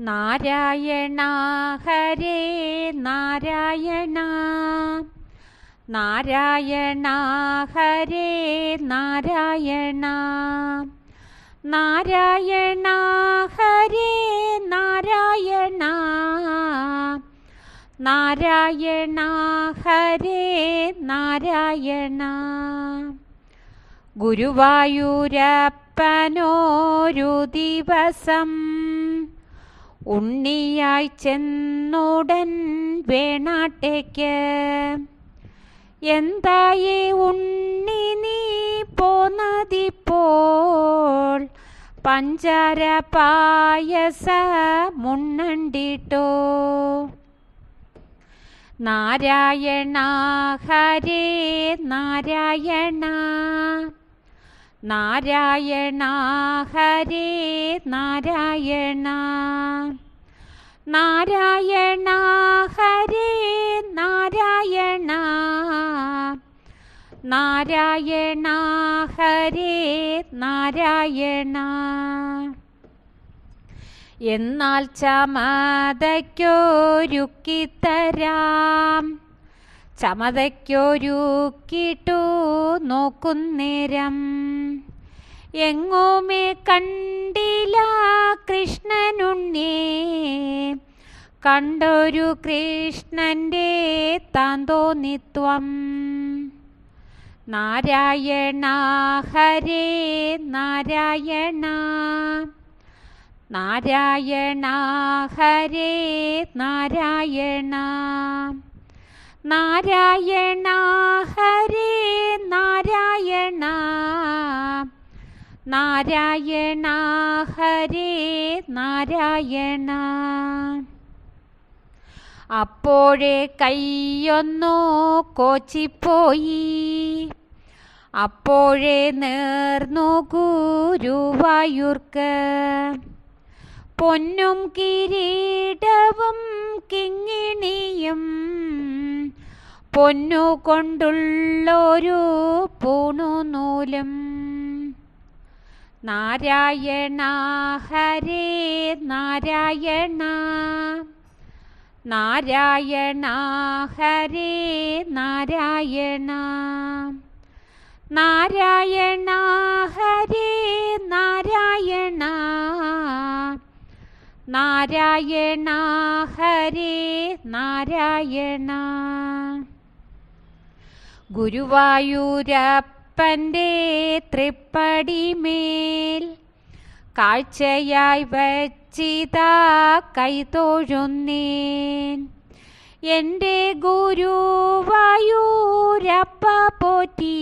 നാരായണ ഹരേ നാരായണ. നാരായണ ഹരേ നാരായണ. നാരായണ ഹരേ നാരായണ. നാരായണ ഹരേ നാരായണ. ഗുരുവായൂരപ്പനോരു ദിവസം ഉണ്ണിയായി ചെന്നുടൻ വേണാട്ടേക്ക്. എന്തായി ഉണ്ണി നീ പോന്നതിപ്പോൾ പഞ്ചാര പായസ മുണ്ണണ്ടിട്ടോ. നാരായണ ഹരേ നാരായണ. നാരായണ ഹരേ നാരായണ. നാരായണ ഹരേ നാരായണ. നാരായണ ഹരേ നാരായണ. എന്നാൽ ചമതയ്ക്കൊരുക്കിത്തരാം. ചമതയ്ക്കൊരുക്കിട്ടു നോക്കുന്നേരം എങ്ങോമേ കണ്ടില്ല കൃഷ്ണനുണ്ണേ. കണ്ടൊരു കൃഷ്ണന്റെ താന്തോന്നിത്വം. നാരായണ ഹരേ നാരായണ. നാരായണ ഹരേ നാരായണ. നാരായണ ഹരേ നാരായണ ഹരേ നാരായണ. അപ്പോഴേ കൈയൊന്നു കോച്ചിപ്പോയി. അപ്പോഴേ നേർന്നു ഗുരുവായൂർക്ക് പൊന്നും കിരീടവും കിങ്ങിണിയും പൊന്നു കൊണ്ടുള്ളൊരു പൂണുനൂലും. നാരായണ ഹരേ നാരായണ. നാരായണ ഹരേ നാരായണ. നാരായണ ഹരേ നാരായണ. നാരായണ ഹരേ നാരായണ. ഗുരുവായൂരപ്പന്റെ തൃപ്പടിമേൽ കാഴ്ചയായി വച്ചിതാ കൈതൊഴുന്നേൻ എന്റെ ഗുരുവായൂരപ്പ പോറ്റി.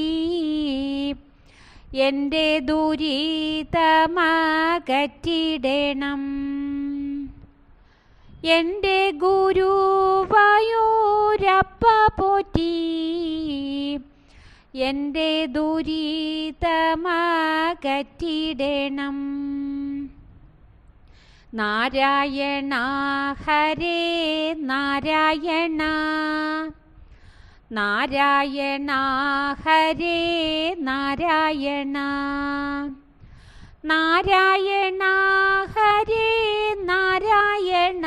എന്റെ ദുരിതമകറ്റിടണം. എന്റെ ഗുരുവായൂരപ്പ പോറ്റി. എന്റെ ദുരീതമാകറ്റിടണം. നാരായണ ഹരേ നാരായണ. നാരായണ ഹരേ നാരായണ. നാരായണ ഹരേ നാരായണ.